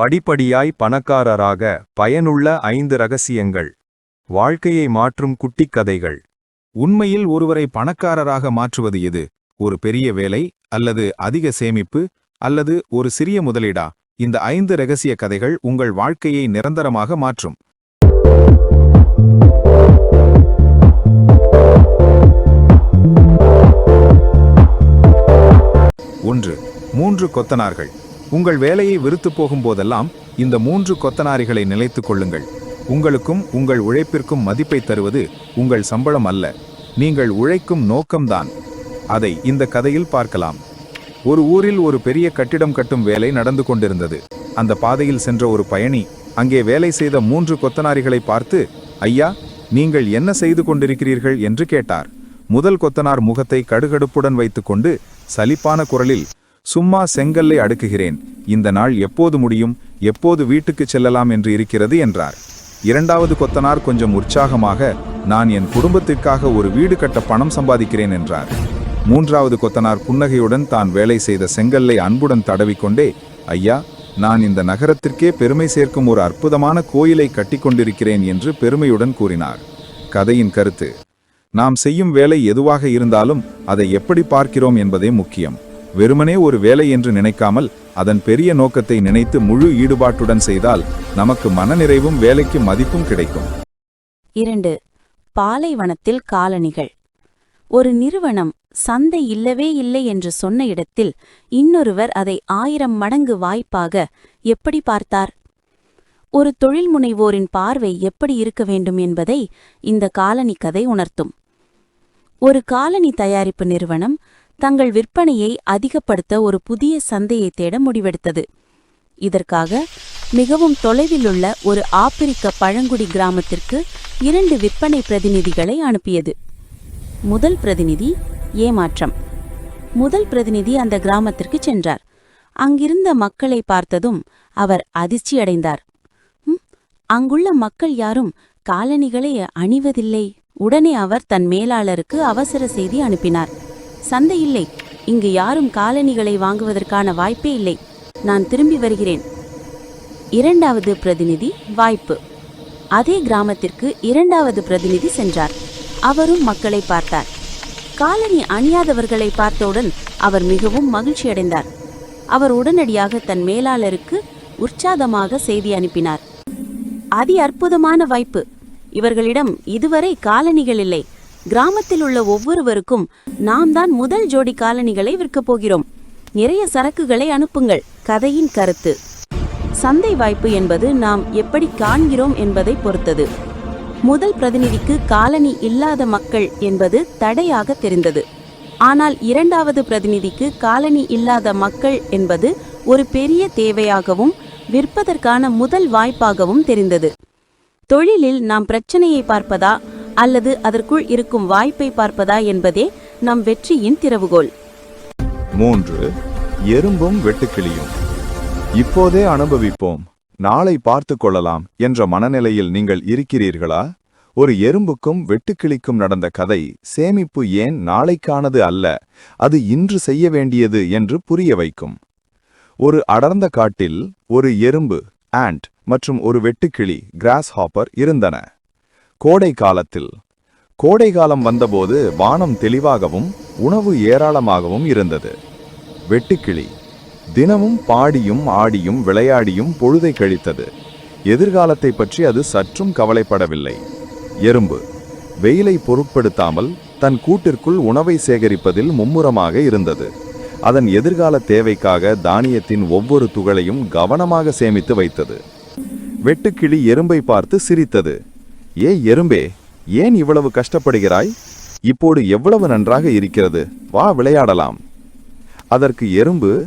படிப்படியாய் பணக்காரராக பயனுள்ள ஐந்து ரகசியங்கள். வாழ்க்கையை மாற்றும் குட்டிக் கதைகள். உண்மையில் ஒருவரை பணக்காரராக மாற்றுவது எது? ஒரு பெரிய வேலை அல்லது அதிக சேமிப்பு அல்லது ஒரு சிறிய முதலீடா? இந்த ஐந்து ரகசிய கதைகள் உங்கள் வாழ்க்கையை நிரந்தரமாக மாற்றும். ஒன்று மூன்று கொத்தனார்கள். உங்கள் வேலையை விருத்துப் போகும்போதெல்லாம் இந்த மூன்று கொத்தனாரிகளை நிலைத்துக் கொள்ளுங்கள். உங்களுக்கும் உங்கள் உழைப்பிற்கும் மதிப்பை தருவது உங்கள் சம்பளம் அல்ல. நீங்கள் உழைக்கும் நோக்கம்தான். அதை இந்த கதையில் பார்க்கலாம். ஒரு ஊரில் ஒரு பெரிய கட்டிடம் கட்டும் வேலை நடந்து கொண்டிருந்தது. அந்த பாதையில் சென்ற ஒரு பயணி அங்கே வேலை செய்த மூன்று கொத்தனாரிகளை பார்த்து ஐயா நீங்கள் என்ன செய்து கொண்டிருக்கிறீர்கள்? என்று கேட்டார். முதல் கொத்தனார் முகத்தை கடுகடுப்புடன் வைத்துக்கொண்டு சலிப்பான குரலில் சும்மா செங்கல்லை அடுக்குகிறேன். இந்த நாள் எப்போது முடியும்? எப்போது வீட்டுக்கு செல்லலாம் என்று இருக்கிறது என்றார். இரண்டாவது கொத்தனார் கொஞ்சம் உற்சாகமாக நான் என் குடும்பத்திற்காக ஒரு வீடு கட்ட பணம் சம்பாதிக்கிறேன் என்றார். மூன்றாவது கொத்தனார் புன்னகையுடன் தான் வேலை செய்த செங்கல்லை அன்புடன் தடவிக்கொண்டே ஐயா நான் இந்த நகரத்திற்கே பெருமை சேர்க்கும் ஒரு அற்புதமான கோயிலை கட்டிக்கொண்டிருக்கிறேன் என்று பெருமையுடன் கூறினார். கதையின் கருத்து நாம் செய்யும் வேலை எதுவாக இருந்தாலும் அதை எப்படி பார்க்கிறோம் என்பதே முக்கியம். வெறுமனே ஒரு வேலை என்று நினைக்காமல் அதன் பெரிய நோக்கத்தை நினைத்து முழு ஈடுபாட்டுடன் செய்தால் நமக்கு மனநிறைவும் வேலைக்கு மதிப்பும் கிடைக்கும். இரண்டு பாலைவனத்தில் காலணிகள். ஒரு நிறுவனம் சந்தை இல்லவே இல்லை என்று சொன்ன இடத்தில் இன்னொருவர் அதை ஆயிரம் மடங்கு வாய்ப்பாக எப்படி பார்த்தார்? ஒரு தொழில் முனைவோரின் பார்வை எப்படி இருக்க வேண்டும் என்பதை இந்த காலனி கதை உணர்த்தும். ஒரு காலனி தயாரிப்பு நிறுவனம் தங்கள் விற்பனையை அதிகப்படுத்த ஒரு புதிய சந்தையை தேட முடிவெடுத்தது. இதற்காக மிகவும் தொலைவிலுள்ள ஒரு ஆப்பிரிக்க பழங்குடி கிராமத்திற்கு இரண்டு விற்பனை பிரதிநிதிகளை அனுப்பியது. முதல் பிரதிநிதி ஏமாற்றம். முதல் பிரதிநிதி அந்த கிராமத்திற்கு சென்றார். அங்கிருந்த மக்களை பார்த்ததும் அவர் அதிர்ச்சியடைந்தார் "ம், அங்குள்ள மக்கள் யாரும் காலணிகளை அணிவதில்லை. உடனே அவர் தன் மேலாளருக்கு அவசர செய்தி அனுப்பினார். சந்தை இல்லை. இங்கு யாரும் காலணிகளை வாங்குவதற்கான வாய்ப்பே இல்லை. நான் திரும்பி வருகிறேன். இரண்டாவது பிரதிநிதி வாய்ப்பு. அதே கிராமத்திற்கு இரண்டாவது பிரதிநிதி சென்றார். அவரும் மக்களை பார்த்தார். காலனி அணியாதவர்களை பார்த்தவுடன் அவர் மிகவும் மகிழ்ச்சியடைந்தார் அவர் உடனடியாக தன் மேலாளருக்கு உற்சாகமாக செய்தி அனுப்பினார். அதி அற்புதமான வாய்ப்பு. இவர்களிடம் இதுவரை காலணிகள் இல்லை. கிராமத்தில் உள்ள ஒவ்வொருவருக்கும் நாம் தான் முதல் ஜோடி காலணிகளை விற்கப் போகிறோம். நிறைய சரக்குகளை அனுப்புங்கள். கதையின் கருத்து. சந்தை வாய்ப்பு என்பது நாம் எப்படி காண்கிறோம் என்பதை பொறுத்தது. முதல் பிரதிநிதிக்கு காலனி இல்லாத மக்கள் என்பது தடையாக தெரிந்தது. ஆனால் இரண்டாவது பிரதிநிதிக்கு காலனி இல்லாத மக்கள் என்பது ஒரு பெரிய தேவையாகவும் விற்பதற்கான முதல் வாய்ப்பாகவும் தெரிந்தது. தொழிலில் நாம் பிரச்சனையை பார்ப்பதா அல்லது அதற்குள் இருக்கும் வாய்ப்பை பார்ப்பதா என்பதே நம் வெற்றியின் திறவுகோல். மூன்று எறும்பும் வெட்டுக்கிளியும். இப்போதே அனுபவிப்போம் நாளை பார்த்து கொள்ளலாம் என்ற மனநிலையில் நீங்கள் இருக்கிறீர்களா? ஒரு எறும்புக்கும் வெட்டுக்கிளிக்கும் நடந்த கதை சேமிப்பு ஏன் நாளைக்கானது அல்ல அது இன்று செய்ய வேண்டியது என்று புரிய வைக்கும். ஒரு அடர்ந்த காட்டில் ஒரு எறும்பு ஆண்ட் மற்றும் ஒரு வெட்டுக்கிளி கிராஸ் ஹாப்பர் இருந்தன. கோடை காலத்தில் கோடை காலம் வந்தபோது வானம் தெளிவாகவும் உணவு ஏராளமாகவும் இருந்தது. வெட்டுக்கிளி. தினமும் பாடியும் ஆடியும் விளையாடியும் பொழுதை கழித்தது. எதிர்காலத்தை பற்றி அது சற்றும் கவலைப்படவில்லை. எறும்பு. வெயிலை பொருட்படுத்தாமல் தன் கூட்டிற்குள் உணவை சேகரிப்பதில் மும்முரமாக இருந்தது. அதன் எதிர்கால தேவைக்காக தானியத்தின் ஒவ்வொரு துகளையும் கவனமாக சேமித்து வைத்தது. வெட்டுக்கிளி எறும்பை பார்த்து சிரித்தது. ஏ எறும்பே ஏன் இவ்வளவு கஷ்டப்படுகிறாய்? இப்போது எவ்வளவு நன்றாக இருக்கிறது? வா விளையாடலாம். அதற்கு எறும்பு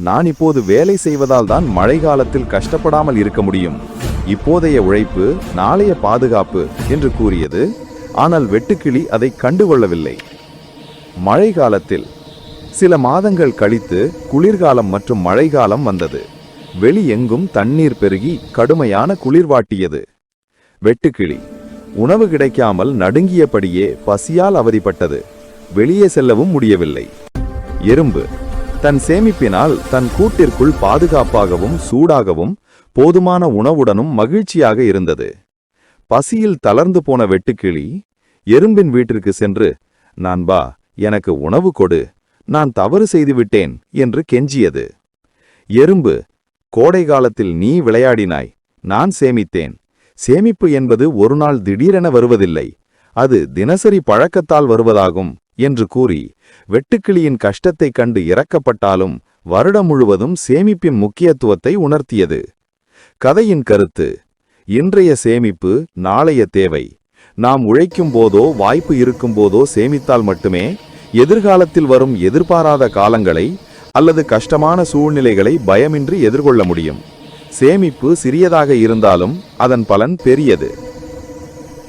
நான் இப்போது வேலை செய்வதால் தான் மழை காலத்தில் கஷ்டப்படாமல் இருக்க முடியும். இப்போதைய உழைப்பு நாளைய பாதுகாப்பு என்று கூறியது. ஆனால் வெட்டுக்கிளி அதை கண்டுகொள்ளவில்லை. மழை காலத்தில் சில மாதங்கள் கழித்து குளிர்காலம் மற்றும் மழைக்காலம் வந்தது. வெளி எங்கும் தண்ணீர் பெருகி கடுமையான குளிர் வாட்டியது வெட்டுக்கிளி. உணவு கிடைக்காமல் நடுங்கியபடியே பசியால் அவதிப்பட்டது. வெளியே செல்லவும் முடியவில்லை. எறும்பு. தன் சேமிப்பினால் தன் கூட்டிற்குள் பாதுகாப்பாகவும் சூடாகவும் போதுமான உணவுடனும் மகிழ்ச்சியாக இருந்தது. பசியில் தளர்ந்து போன வெட்டுக்கிளி எறும்பின் வீட்டிற்கு சென்று நான்பா எனக்கு உணவு கொடு. நான் தவறு செய்துவிட்டேன் என்று கெஞ்சியது. எறும்பு கோடை காலத்தில் நீ விளையாடினாய். நான் சேமித்தேன். சேமிப்பு என்பது ஒரு நாள் திடீரென வருவதில்லை. அது தினசரி பழக்கத்தால் வருவதாகும் என்று கூறி வெட்டுக்கிளியின் கஷ்டத்தைக் கண்டு இறக்கப்பட்டாலும் வருடம் முழுவதும் சேமிப்பின் முக்கியத்துவத்தை உணர்த்தியது. கதையின் கருத்து இன்றைய சேமிப்பு நாளைய தேவை. நாம் உழைக்கும் போதோ வாய்ப்பு இருக்கும் போதோ சேமித்தால் மட்டுமே எதிர்காலத்தில் வரும் எதிர்பாராத காலங்களை அல்லது கஷ்டமான சூழ்நிலைகளை பயமின்றி எதிர்கொள்ள முடியும். சேமிப்பு சிறியதாக இருந்தாலும் அதன் பலன் பெரியது.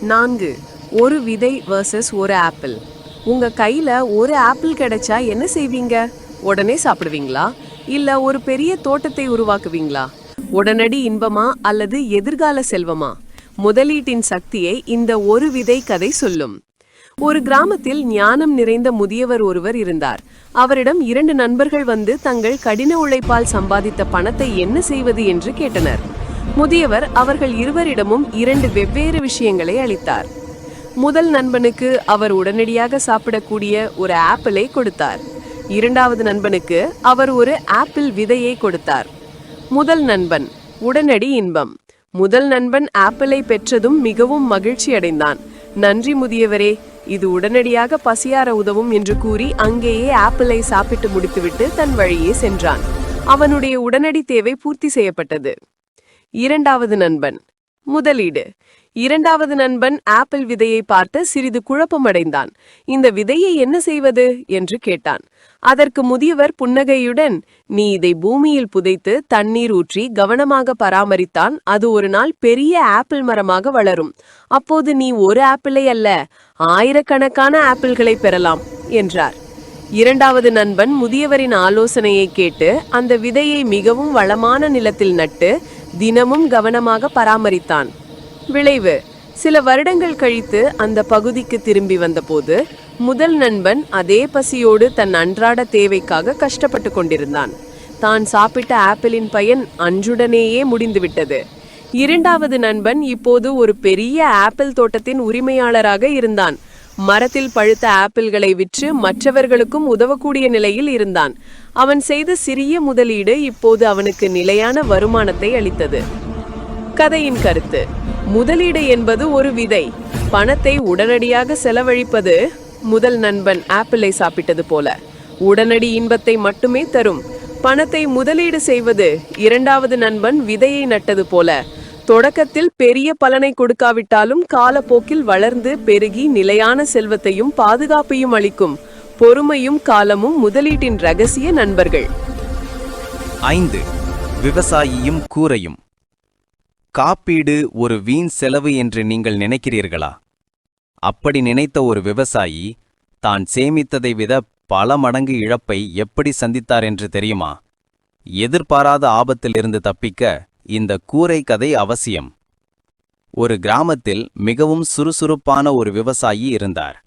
நான்கு. ஒரு விதை வர்சஸ் ஒரு ஆப்பிள் உங்க கையில ஒரு ஆப்பிள் கிடைச்சா என்ன செய்வீங்க? உடனே சாப்பிடுவீங்களா? இல்ல ஒரு பெரிய தோட்டத்தை உருவாக்குவீங்களா? உடனடி இன்பமா அல்லது எதிர்கால செல்வமா? முதலீட்டின் சக்தியை இந்த ஒரு விதை கதை சொல்லும். ஒரு கிராமத்தில் ஞானம் நிறைந்த முதியவர் ஒருவர் இருந்தார். அவரிடம் இரண்டு நண்பர்கள் வந்து தங்கள் கடின உழைப்பால் சம்பாதித்த பணத்தை என்ன செய்வது என்று கேட்டனர். முதியவர் அவர்கள் இருவரிடமும் இரண்டு வெவ்வேறு விஷயங்களை அளித்தார். முதல் நண்பனுக்கு அவர் உடனடியாக சாப்பிடக்கூடிய ஒரு ஆப்பிளை கொடுத்தார். இரண்டாவது நண்பனுக்கு அவர் ஒரு ஆப்பிள் விதையை கொடுத்தார். முதல் நண்பன் உடனடி இன்பம். முதல் நண்பன் ஆப்பிளை பெற்றதும் மிகவும் மகிழ்ச்சி அடைந்தான் நன்றி முதியவரே இது உடனடியாக பசியார உதவும் என்று கூறி அங்கேயே ஆப்பிளை சாப்பிட்டு முடித்துவிட்டு தன் வழியே சென்றான். அவனுடைய உடனடி தேவை பூர்த்தி செய்யப்பட்டது. இரண்டாவது நண்பன் முதலீடு. இரண்டாவது நண்பன் ஆப்பிள் விதையை பார்த்து சிறிது குழப்பமடைந்தான். இந்த விதையை என்ன செய்வது? என்று கேட்டான். அதற்கு முதியவர் புன்னகையுடன் நீ இதை பூமியில் புதைத்து தண்ணீர் ஊற்றி கவனமாக பராமரித்தான் அது ஒரு நாள் பெரிய ஆப்பிள் மரமாக வளரும். அப்போது நீ ஒரு ஆப்பிளை அல்ல ஆயிரக்கணக்கான ஆப்பிள்களை பெறலாம் என்றார். இரண்டாவது நண்பன் முதியவரின் ஆலோசனையை கேட்டு அந்த விதையை மிகவும் வளமான நிலத்தில் நட்டு தினமும் கவனமாக பராமரித்தான். விளைவு. சில வருடங்கள் கழித்து அந்த பகுதிக்கு திரும்பி வந்தபோது முதல் நண்பன் அதே பசியோடு தன் அன்றாட தேவைக்காக கஷ்டப்பட்டு கொண்டிருந்தான். தான் சாப்பிட்ட ஆப்பிளின் பயன் அன்றுடனேயே முடிந்துவிட்டது. இரண்டாவது நண்பன் இப்போது ஒரு பெரிய ஆப்பிள் தோட்டத்தின் உரிமையாளராக இருந்தான். மரத்தில் பழுத்த ஆப்பிள்களை விற்று மற்றவர்களுக்கும் உதவக்கூடிய நிலையில் இருந்தான். அவன் செய்த சிறிய முதலீடு இப்போது அவனுக்கு நிலையான வருமானத்தை அளித்தது. கதையின் கருத்து. முதலீடு என்பது ஒரு விதை. பணத்தை உடனடியாக செலவழிப்பது முதல் நண்பன் ஆப்பிளை சாப்பிட்டது போல. உடனடி இன்பத்தை மட்டுமே தரும். பணத்தை முதலீடு செய்வது இரண்டாவது நண்பன் விதையை நட்டது போல. தொடக்கத்தில் பெரிய பலனை கொடுக்காவிட்டாலும் காலப்போக்கில் வளர்ந்து பெருகி நிலையான செல்வத்தையும் பாதுகாப்பையும் அளிக்கும் பொறுமையும் காலமும் முதலீட்டின் ரகசிய நண்பர்கள். ஐந்து. விவசாயியும் கூரையும். காப்பீடு ஒரு வீண் செலவு என்று நீங்கள் நினைக்கிறீர்களா? அப்படி நினைத்த ஒரு விவசாயி தான் சேமித்ததை விட பல மடங்கு இழப்பை எப்படி சந்தித்தார் என்று தெரியுமா? எதிர்பாராத ஆபத்திலிருந்து தப்பிக்க இந்த கூரை கதை அவசியம். ஒரு கிராமத்தில் மிகவும் சுறுசுறுப்பான ஒரு விவசாயி இருந்தார்.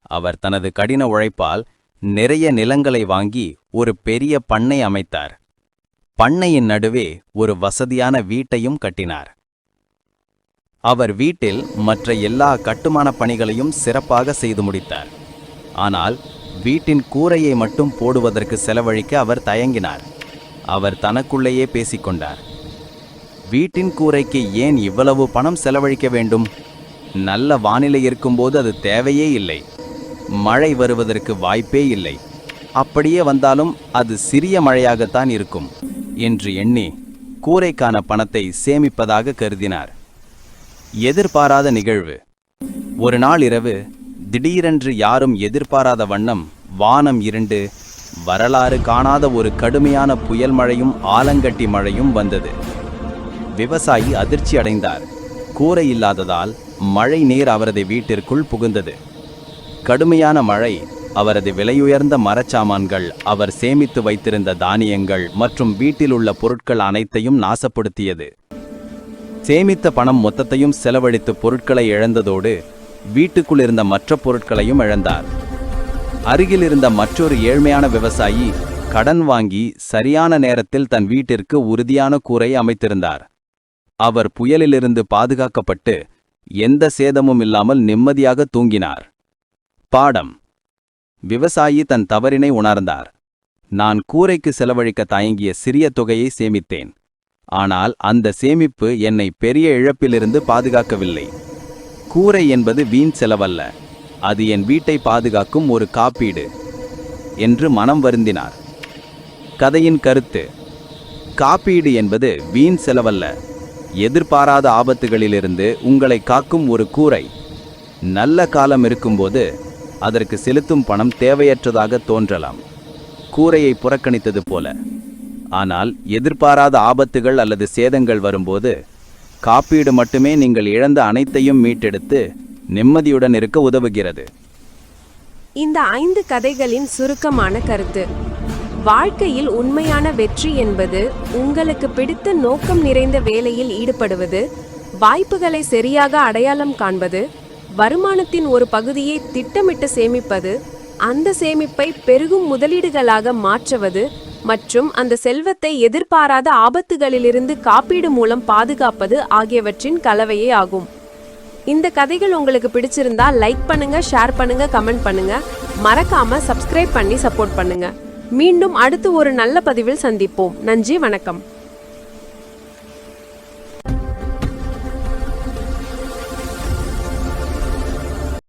அவர் தனது கடின உழைப்பால் நிறைய நிலங்களை வாங்கி ஒரு பெரிய பண்ணை அமைத்தார். பண்ணையின் நடுவே ஒரு வசதியான வீட்டையும் கட்டினார். அவர் வீட்டில் மற்ற எல்லா கட்டுமானப் பணிகளையும் சிறப்பாக செய்து முடித்தார். ஆனால் வீட்டின் கூரையை மட்டும் போடுவதற்கு செலவழிக்க அவர் தயங்கினார். அவர் தனக்குள்ளேயே பேசிக்கொண்டார் வீட்டின் கூரைக்கு ஏன் இவ்வளவு பணம் செலவழிக்க வேண்டும்? நல்ல வானிலை இருக்கும்போது அது தேவையே இல்லை. மழை வருவதற்கு வாய்ப்பே இல்லை. அப்படியே வந்தாலும் அது சிறிய மழையாகத்தான் இருக்கும் என்று எண்ணி கூரைக்கான பணத்தை சேமிப்பதாக கருதினார். எதிர்பாராத நிகழ்வு. ஒரு நாள் இரவு திடீரென்று யாரும் எதிர்பாராத வண்ணம் வானம் இருண்டு வரலாறு காணாத ஒரு கடுமையான புயல் மழையும் ஆலங்கட்டி மழையும் வந்தது. விவசாயி அதிர்ச்சி அடைந்தார். கூரை இல்லாததால் மழை நீர் அவரது வீட்டிற்குள் புகுந்தது. கடுமையான மழை அவரது விலையுயர்ந்த மரச்சாமான்கள் அவர் சேமித்து வைத்திருந்த தானியங்கள் மற்றும் வீட்டில் உள்ள பொருட்கள் அனைத்தையும் நாசப்படுத்தியது. சேமித்த பணம் மொத்தத்தையும் செலவழித்து பொருட்களை இழந்ததோடு வீட்டுக்குள் இருந்த மற்ற பொருட்களையும் இழந்தார். அருகில் இருந்த மற்றொரு ஏழ்மையான விவசாயி கடன் வாங்கி சரியான நேரத்தில் தன் வீட்டிற்கு உறுதியான கூரை அமைத்திருந்தார். அவர் புயலிலிருந்து பாதுகாக்கப்பட்டு எந்த சேதமும் இல்லாமல் நிம்மதியாக தூங்கினார். பாடம். விவசாயி தன் தவறினை உணர்ந்தார். நான் கூரைக்கு செலவழிக்க தயங்கிய சிறிய தொகையை சேமித்தேன். ஆனால் அந்த சேமிப்பு என்னை பெரிய இழப்பிலிருந்து பாதுகாக்கவில்லை. கூரை என்பது வீண் செலவல்ல. அது என் வீட்டை பாதுகாக்கும் ஒரு காப்பீடு என்று மனம் வருந்தினார். கதையின் கருத்து காப்பீடு என்பது வீண் செலவல்ல. எதிர்பாராத ஆபத்துகளிலிருந்து உங்களை காக்கும் ஒரு கூரை. நல்ல காலம் இருக்கும்போது அதற்கு செலுத்தும் பணம் தேவையற்றதாக தோன்றலாம். கூரையை புறக்கணித்தது போல. ஆனால் எதிர்பாராத ஆபத்துகள் அல்லது சேதங்கள் வரும்போது காப்பீடு மட்டுமே நீங்கள் இழந்த அனைத்தையும் மீட்டெடுத்து நிம்மதியுடன் இருக்க உதவுகிறது. இந்த ஐந்து கதைகளின் சுருக்கமான கருத்து. வாழ்க்கையில் உண்மையான வெற்றி என்பது உங்களுக்கு பிடித்த நோக்கம் நிறைந்த வேலையில் ஈடுபடுவது வாய்ப்புகளை சரியாக அடையாளம் காண்பது வருமானத்தின் ஒரு பகுதியை திட்டமிட்டு சேமிப்பது அந்த சேமிப்பை பெருகும் முதலீடுகளாக மாற்றுவது மற்றும் அந்த செல்வத்தை எதிர்பாராத ஆபத்துகளிலிருந்து காப்பீடு மூலம் பாதுகாப்பது ஆகியவற்றின் கலவையே ஆகும். இந்த கதைகள் உங்களுக்கு பிடிச்சிருந்தா லைக் பண்ணுங்க ஷேர் பண்ணுங்க கமெண்ட் பண்ணுங்க. மறக்காம சப்ஸ்கிரைப் பண்ணி சப்போர்ட் பண்ணுங்க. மீண்டும் அடுத்து ஒரு நல்ல பதிவில் சந்திப்போம். நன்றி வணக்கம்.